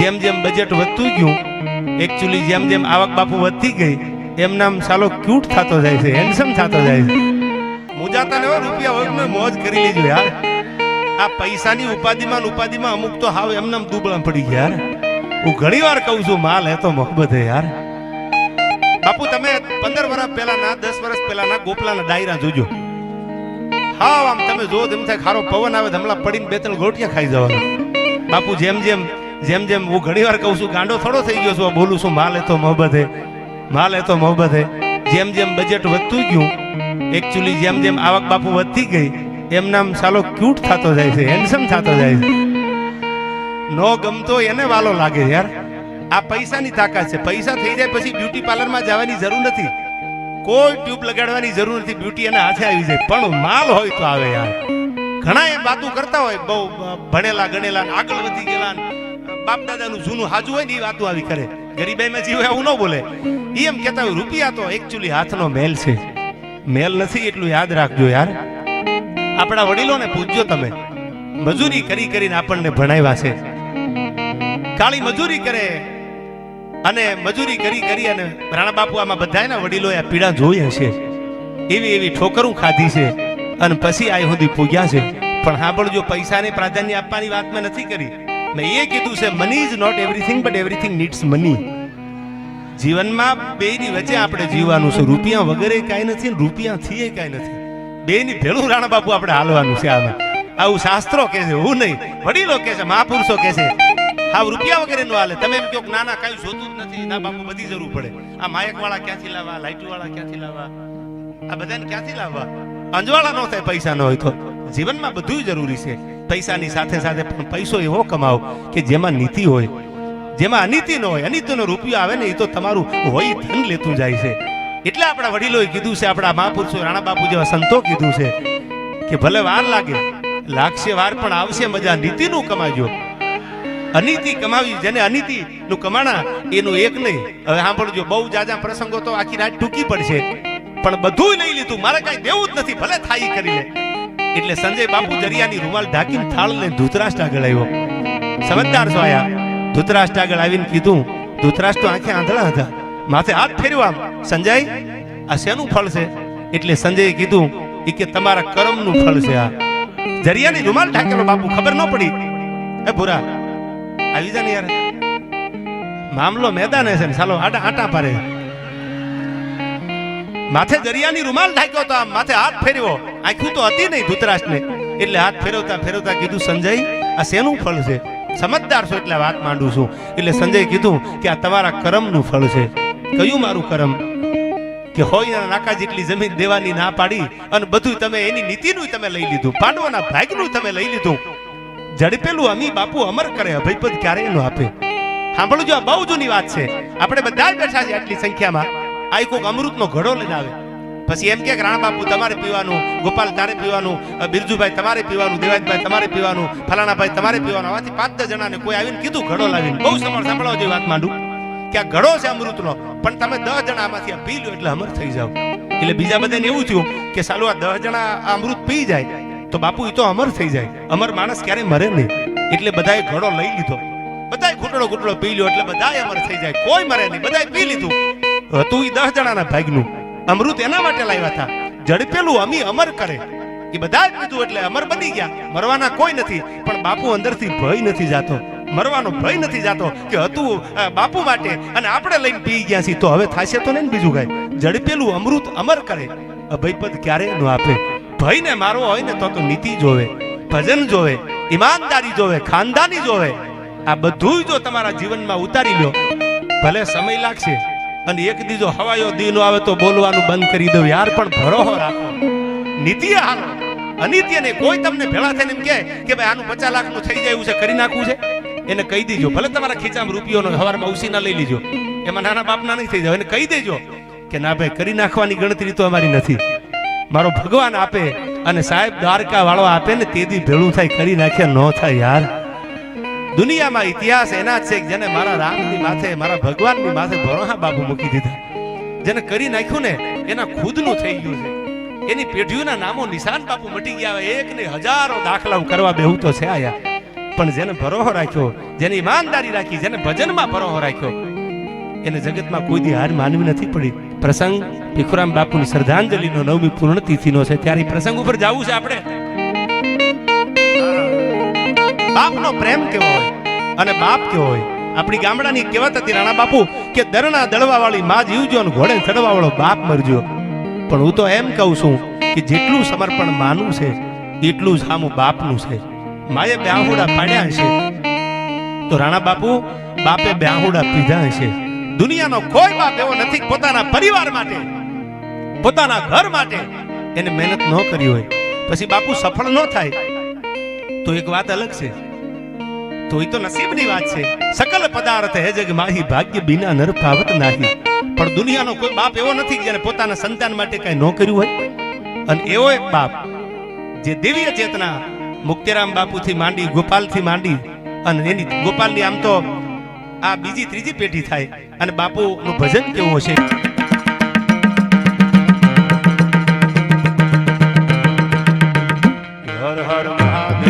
જેમ જેમ બજેટ વધતું ગયું એકચ્યુઅલી જેમ જેમ આવક બાપુ વધતી ગઈ, એમ નામ સાલો ક્યુટ થતો જાય છે હેન્ડસમ થતો જાય છે. મુજાતા ને રૂપિયા હોય મેં મોજ કરી લેજો યાર. આ પૈસાની ઉપાધિમાં ઉપાધિમાં અમુક તો હાવ એમ નામ દુબળા પડી ગયા યાર. હું ઘણી વાર કહું છું, માલ હે તો મોહબ્બત હે યાર. બાપુ, તમે પંદર વર્ષ પહેલાના, દસ વર્ષ પહેલાના ગોપલાના ડાયરા જોજો. હા આમ તમે જો તેમ થાય ખારો પવન આવે હમણાં પડીને બે ત્રણ ગોટિયા ખાઈ જવાના. બાપુ, જેમ જેમ જેમ જેમ હું ઘણી વાર કહું છું, ગાંડો થોડો થઈ ગયો છું બોલું છું, માલ તો મોહબત હે માલ તો મોહબત. હે જેમ જેમ બજેટ વધતું ગયું એકચ્યુઅલી જેમ જેમ આવક બાપુ વધતી ગઈ, એમ નામ સાલો ક્યુટ થતો જાય છે હેન્ડસમ થતો જાય છે. નો ગમતો એને વાલો લાગે યાર. આ પૈસાની તાકાત છે. પૈસા થઈ જાય પછી બ્યુટી પાર્લરમાં જવાની જરૂર નથી. કોઈ ટ્યુબ લગાડવાની જરૂર નથી. બ્યુટી એના હાથે આવી જાય. પણ માલ હોય તો આવે, યાર. ઘણા એ વાતો કરતા હોય, બહુ ભણેલા ગણેલા આગળ વધી ગયેલા બાપ દાદાનું જૂનું હાજુ હોય ને એ વાતો આવી કરે. ગરીબાઈમાં જીવ એવું ન બોલે. એ એમ કહેતા હોય, રૂપિયા તો એકચ્યુઅલી હાથનો મેલ છે. મેલ નથી એટલું યાદ રાખજો યાર. આપણા વડીલોને પૂછજો તમે. મજૂરી કરી કરીને આપણને ભણાવ્યા છે. કાળી મજૂરી કરે અને મજૂરી કરી કરી અને રાણા બાપુ આમાં બધાયના વડીલોએ આ પીડા જોઈ હશે એવી એવી ઠોકરું ખાધી છે અને પછી આ સુધી પૂગ્યા છે. પણ સાંભળજો, પૈસાને પ્રાધાન્ય આપવાની વાત મેં નથી કરી. મેં એ કીધું છે money is not everything but everything needs money જીવનમાં બેની વચ્ચે આપણે જીવવાનું છે, રૂપિયા વગેરે કાંઈ નથી ને રૂપિયાથી એ કાંઈ નથી. બેની ભેળું રાણા બાપુ આપણે હાલવાનું છે આમાં. આવું શાસ્ત્રો કે છે, હું નહીં, વડીલો કે છે, મહાપુરુષો કે છે, હા, રૂપિયા વગેરે નો હાલે. તમે એમ કહો ના ના, કાંઈ જોતું જ નથી. ના, બાપુ, બધી જરૂર પડે. આ માયક વાળા ક્યાંથી લાવવા લાઇટ વાળા ક્યાંથી લાવવા? આ બધાને ક્યાંથી લાવવા? અંજવાળા ન થાય, પૈસા ન હોય તો. જીવનમાં બધું જરૂરી છે. પૈસાની સાથે સાથે પણ પૈસો એવો કમાવો કે જેમાં નીતિ હોય. જેમાં અનિતિ ન હોય, અનિતિનો રૂપિયો આવે ને એ તો તમારું હોય ધન લેતું જાય છે. એટલે આપણા વડીલોએ કીધું છે, આપણા મહાપુરુષો રાણા બાપુ જેવા સંતો કીધું છે કે ભલે વાર લાગે, લાગશે વાર પણ આવશે મજા, નીતિનું કમાજો. અનીતિ કમાવી, જેને અનિતિ નું કમાણા, એનું એક નહીં. હવે સાંભળજો, બહુ જાજા પ્રસંગો તો આખી રાત ટૂંકી પડશે. પણ બધું લઈ લીધું, મારે કઈ દેવું જ નથી, ભલે થાય કરી એટલે સંજય બાપુ દરિયાની રૂમાલ ઢાંકીને થાળને ધૂતરાષ્ટ્ર આગળ આવ્યો. સમજદાર છો આયા? ધૂતરાષ્ટ્ર આગળ આવીને કીધું, ધૂતરાષ્ટ્ર આંખે આંધળા હતા. માથે હાથ આમ. સંજય, આ શેનું ફળ છે? એટલે સંજયે કીધું એ કે તમારા કર્મનું ફળ છે આ. દરિયાની રૂમાલ ઢાંકેલો બાપુ, ખબર ન પડી. એ ભૂરા, આવી જા ને યાર. મામલો મેદાને છે ને ચાલો આટા આટા પારે માથે દરિયાની રૂમાલ ઢાંક્યો તો આમ, માથે હાથ ફેરવ્યો આંખું તો હતી નહીં ધૂતરાષ્ટ્રને. એટલે હાથ ફેરવતા ફેરવતા કીધું, સંજય, આ શેનું ફળ છે? સમજદાર છો એટલે વાત માંડું છું. એટલે સંજય કીધું કે આ તમારા કરમનું ફળ છે. કયું મારું કરમ? કે હોય એના નાકા જેટલી જમીન દેવાની ના પાડી અને બધું તમે એની નીતિનું તમે લઈ લીધું, પાંડવોના ભાગનું તમે લઈ લીધું. ઝડપેલું અમી બાપુ અમર કરે, અભયપદ ક્યારે નો આપે. સાંભળજો, આ બહુ જૂની વાત છે. આપણે બધા જ બેઠા છે આટલી સંખ્યામાં. આ કોઈક અમૃતનો ઘડો લઈને આવે. પછી એમ કે રાણા બાપુ, તમારે પીવાનું, ગોપાલ તારે પીવાનું બિરજુભાઈ તમારે પીવાનું દેવાજભાઈ તમારે પીવાનું, ફલાણાભાઈ તમારે પીવાનું. આવાથી પાંચ દસ જણાને કોઈ આવીને કીધું, ઘડો લાવીને. બહુ સમર સાંભળવા જેવી વાત માંડું. કે આ ઘડો છે અમૃતનો, પણ તમે દસ જણા આમાંથી આ પી લો એટલે અમર થઈ જાવ એટલે બીજા બધાને એવું થયું કે સાલું આ દસ જણા આ અમૃત પી જાય, તો બાપુ એ તો અમર થઈ જાય. અમર માણસ ક્યારે મરે નહીં. એટલે બધાએ ઘડો લઈ લીધો. બધાએ ઘૂંટડો ઘૂંટડો પી લ્યો એટલે બધાએ અમર થઈ જાય. કોઈ મરે નહીં. બધાએ પી લીધું. હતું એ દસ જણાના ભાગનું. અમૃત એના માટે લાવ્યા હતા. ઝડપેલું અમી અમર કરે. એ બધા જ કીધું એટલે અમર બની ગયા. મરવાના કોઈ નથી, પણ બાપુ અંદરથી ભય નથી જાતો. મરવાનો ભય નથી જાતો કે હતું બાપુ માટે અને આપણે લઈને પી ગયા છીએ. તો હવે થાશે તો ને બીજું કાંઈ? ઝડપેલું અમૃત અમર કરે. અભયપદ ક્યારે ન આપે. ભયને મારવો હોય ને તો તો નીતિ જોવે, ભજન જોવે, ઈમાનદારી જોવે, ખાનદાની જોવે. આ બધું જો તમારા જીવનમાં ઉતારી લો, ભલે સમય લાગશે અને એક દીજો હવાયો દી નો આવે તો બોલવાનું બંધ કરી દો યાર, પણ ભરોહો રાખો. નીતિએ હાલો. અનિત્યને કોઈ તમને ભેળા થઈને એમ કહે કે ભાઈ આનું પચાસ લાખનું થઈ જાય છે, કરી નાખવું છે? એને કહી દેજો. ભલે તમારા ખીચામાં રૂપિયોનો હવારમાં ઉસીના લઈ લીજો. એમાં નાના બાપના નહીં થઈ જાય. એને કહી દેજો કે ના ભાઈ, કરી નાખવાની ગણતરી તો અમારી નથી. મારો ભગવાન આપે અને સાહેબ દ્વારકા વાળો આપે ને તેથી ભેળું થાય, કરી નાખ્યા ન થાય યાર. દુનિયામાં ઇતિહાસ એના છે જેને મારા રામની માથે, મારા ભગવાનની માથે ભરોહા બાબુ મૂકી દીધા. જેને કરી નાખ્યું ને, એના ખુદનું થઈ ગયું છે. એની પેઢીઓના નામો નિશાન બાપુ મટી ગયા હોય, એક ને હજારો દાખલા કરવા બેહું તો છે આયા. પણ જેને ભરોહો રાખ્યો, જેને ઈમાનદારી રાખી, જેને ભજનમાં ભરોહો રાખ્યો, એને જગતમાં કોઈ દી હાર માનવી નથી પડી. પ્રસંગ ભીખુરામ બાપુની શ્રદ્ધાંજલિનો નવમી પૂર્ણતિથિનો છે. ત્યારે પ્રસંગ ઉપર જવું છે આપણે. બાપનો પ્રેમ કેવો હોય અને બાપ કેવો હોય? આપણી ગામડાની કહેવત હતી, રાણા બાપુ, કે દરના દળવા વાળી માં જીવજો અને ઘોડે ચડવા વાળો બાપ મરજો. પણ હું તો એમ કહું છું કે જેટલું સમર્પણ માનું છે, એટલું સામું બાપનું છે. માએ બ્યાહુડા પાડ્યા હશે. તો રાણા બાપુ, બાપે બ્યાહુડા પીધા હશે. દુનિયાનો કોઈ બાપ એવો નથી પોતાના પરિવાર માટે, પોતાના ઘર માટે એને મહેનત ન કરી હોય. પછી બાપુ સફળ ન થાય. તો એક વાત અલગ છે. તો એ તો નસીબની વાત છે. સકલ પદાર્થ હે જગ માહી ભાગ્ય બિના નર પાવત નાહી. પણ દુનિયાનો કોઈ બાપ એવો નથી જેને પોતાના સંતાન માટે કઈ ન કર્યું હોય. અને એવો એક બાપ જે દિવ્ય ચેતના મુક્તિરામ બાપુથી માંડી, ગોપાલથી માંડી અને એની ગોપાલની આમ તો આ બીજી ત્રીજી પેઢી થાય અને બાપુનું ભજન કેવું હશે? હર હર મહાદેવ.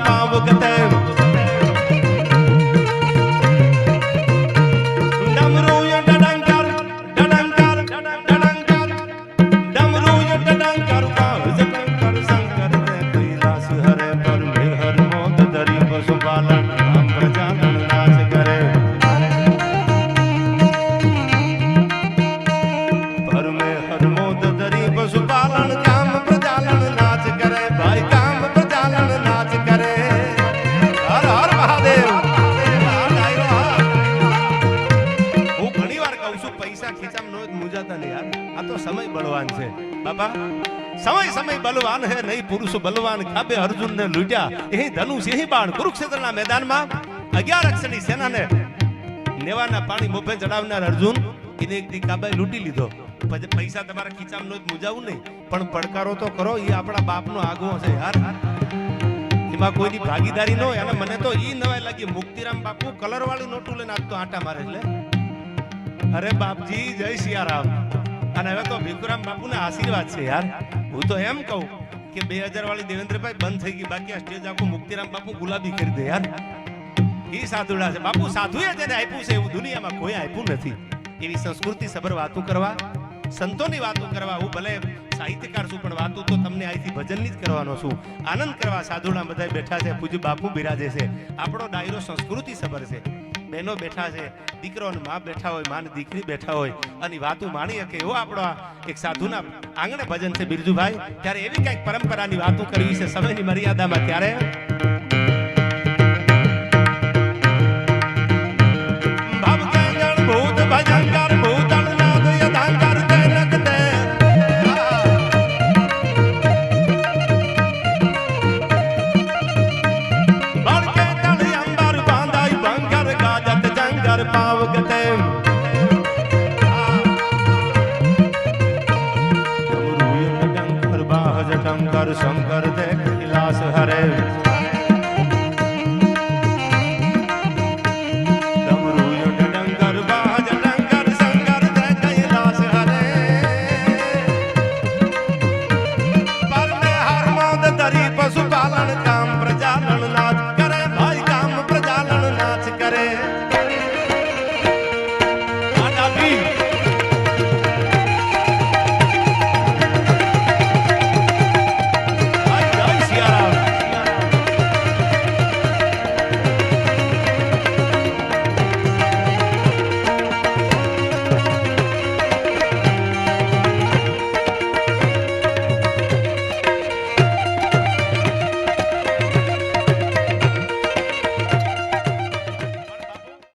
পার બાબા સમય સમય બલવાન હે, નહીં પુરુષ બલવાન. ખાબે અર્જુન ને લૂટ્યા. એ ધનુષ એ બાણ. કુરુક્ષેત્રના મેદાનમાં અગિયાર અક્ષરની સેનાને નેવાના પાણી મોભે ચડાવનાર અર્જુન એને એક દી કાબે લૂંટી લીધો. પૈસા તમારા ખીચામાં નો જ મૂંઝાવું નહીં. પણ પડકારો તો કરો એ આપણા બાપનો આગવો છે યાર એમાં કોઈની ભાગીદારી ન હોય, અને મને તો ઈ નવાઈ લાગી. મુક્તિરામ બાપુ કલર વાળી નોટું લઈને આપતો આટા મારે એટલે અરે બાપજી, જય સિયારામ. અને હવે તો ભીખુરામ બાપુના આશીર્વાદ છે યાર. હું તો એમ કહું કે બે હજાર વાળી દેવેન્દ્રભાઈ બંધ થઈ ગઈ. બાકી આ સ્ટેજ આખું મુક્તિરામ બાપુ ગુલાબી કરી દે યાર. એ સાધુડા છે. બાપુ સાધુએ તેને આપ્યું છે. એવું દુનિયામાં કોઈ આપ્યું નથી. એવી સંસ્કૃતિ સભર વાતો કરવા, સંતોની વાતો કરવા, હું ભલે સાહિત્યકાર છું, પણ વાતો તો તમને અહીંથી ભજનની જ કરવાનો છું. આનંદ કરવા સાધુડા બધા બેઠા છે. પૂજ્ય બાપુ બિરાજે છે. આપણો ડાયરો સંસ્કૃતિ સભર છે. બહેનો બેઠા છે દીકરો અને મા બેઠા હોય, માં અને દીકરી બેઠા હોય, અને વાતો માણી શકે એવો આપણો એક સાધુના આંગણે ભજન છે બિરજુભાઈ. ત્યારે એવી કંઈક પરંપરાની વાતો કરવી છે સમયની મર્યાદામાં ત્યારે? पावग